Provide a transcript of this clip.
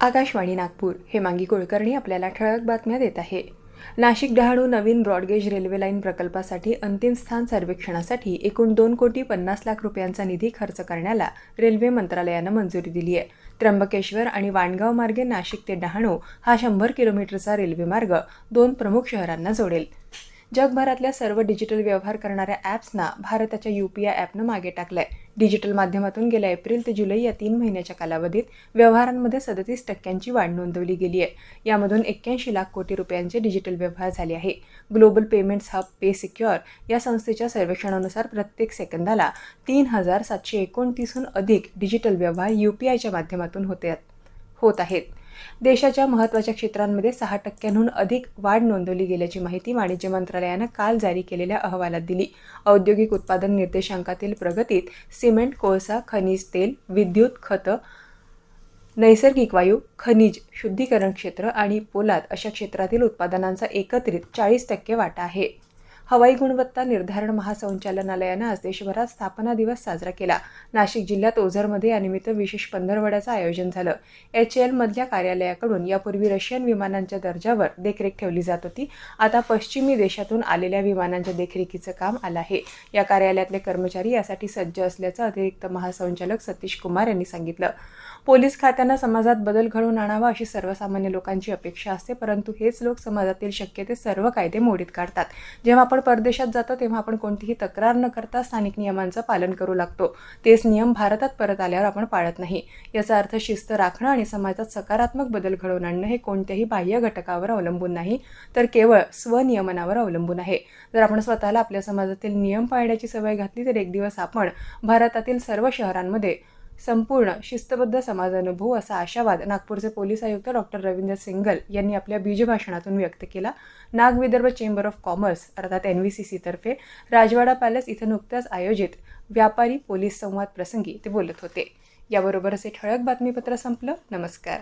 आकाशवाणी नागपूर हेमांगी कुलकर्णी आपल्याला ठळक बातम्या देत आहे. नाशिक डहाणू नवीन ब्रॉडगेज रेल्वे लाईन प्रकल्पासाठी अंतिम स्थान सर्वेक्षणासाठी एकूण दोन कोटी पन्नास लाख रुपयांचा निधी खर्च करण्याला रेल्वे मंत्रालयानं मंजुरी दिली आहे. त्र्यंबकेश्वर आणि वाणगाव मार्गे नाशिक ते डहाणू हा शंभर किलोमीटरचा रेल्वे मार्ग दोन प्रमुख शहरांना जोडेल. जगभरातल्या सर्व डिजिटल व्यवहार करणाऱ्या ॲप्सना भारताच्या यू पी आय ॲपनं मागे टाकलंय. डिजिटल माध्यमातून गेल्या एप्रिल ते जुलै या तीन महिन्याच्या कालावधीत व्यवहारांमध्ये सदतीस टक्क्यांची वाढ नोंदवली गेली आहे यामधून एक्क्याऐंशी लाख कोटी रुपयांचे डिजिटल व्यवहार झाले आहे. Global payments hub pay secure या संस्थेच्या सर्वेक्षणानुसार प्रत्येक सेकंदाला तीन हजार सातशे एकोणतीसहून अधिक डिजिटल व्यवहार यू पी आयच्या माध्यमातून होते होत आहेत. देशाच्या महत्त्वाच्या क्षेत्रांमध्ये सहा टक्क्यांहून अधिक वाढ नोंदवली गेल्याची माहिती वाणिज्य मंत्रालयानं काल जारी केलेल्या अहवालात दिली. औद्योगिक उत्पादन निर्देशांकातील प्रगतीत सिमेंट कोळसा खनिज तेल विद्युत खतं नैसर्गिक वायू खनिज शुद्धीकरण क्षेत्र आणि पोलाद अशा क्षेत्रातील उत्पादनांचा एकत्रित चाळीस टक्के वाटा आहे. हवाई गुणवत्ता निर्धारण महासंचालनालयानं आज देशभरात स्थापना दिवस साजरा केला. नाशिक जिल्ह्यात ओझरमध्ये यानिमित्त विशेष पंधरवड्याचं आयोजन झालं. एच एलमधल्या कार्यालयाकडून यापूर्वी रशियन विमानांच्या दर्जावर देखरेख ठेवली जात होती. आता पश्चिमी देशातून आलेल्या विमानांच्या देखरेखीचं काम आलं आहे. या कार्यालयातले कर्मचारी यासाठी सज्ज असल्याचं अतिरिक्त महासंचालक सतीश कुमार यांनी सांगितलं. पोलीस खात्यानं समाजात बदल घडवून आणावा अशी सर्वसामान्य लोकांची अपेक्षा असते परंतु हेच लोक समाजातील शक्य ते सर्व कायदे मोडीत काढतात. जेव्हा आपण परदेशात जातो तेव्हा आपण कोणतीही तक्रार न करता स्थानिक नियमांचं पालन करू लागतो. तेच नियम भारतात परत आल्यावर आपण पाळत नाही. याचा अर्थ शिस्त राखणं आणि समाजात सकारात्मक बदल घडवून आणणं हे कोणत्याही बाह्य घटकावर अवलंबून नाही तर केवळ स्वनियमनावर अवलंबून आहे. जर आपण स्वतःला आपल्या समाजातील नियम पाळण्याची सवय घातली तर एक दिवस आपण भारतातील सर्व शहरांमध्ये संपूर्ण शिस्तबद्ध समाजानुभव असा आशावाद नागपूरचे पोलीस आयुक्त डॉक्टर रवींद्र सिंगल यांनी आपल्या बीजभाषणातून व्यक्त केला. Nag Vidarbha chamber of commerce अर्थात एन व्ही सी सीतर्फे राजवाडा पॅलेस इथं नुकत्याच आयोजित व्यापारी पोलीस संवाद प्रसंगी ते बोलत होते. याबरोबरच हे ठळक बातमीपत्र संपलं. नमस्कार.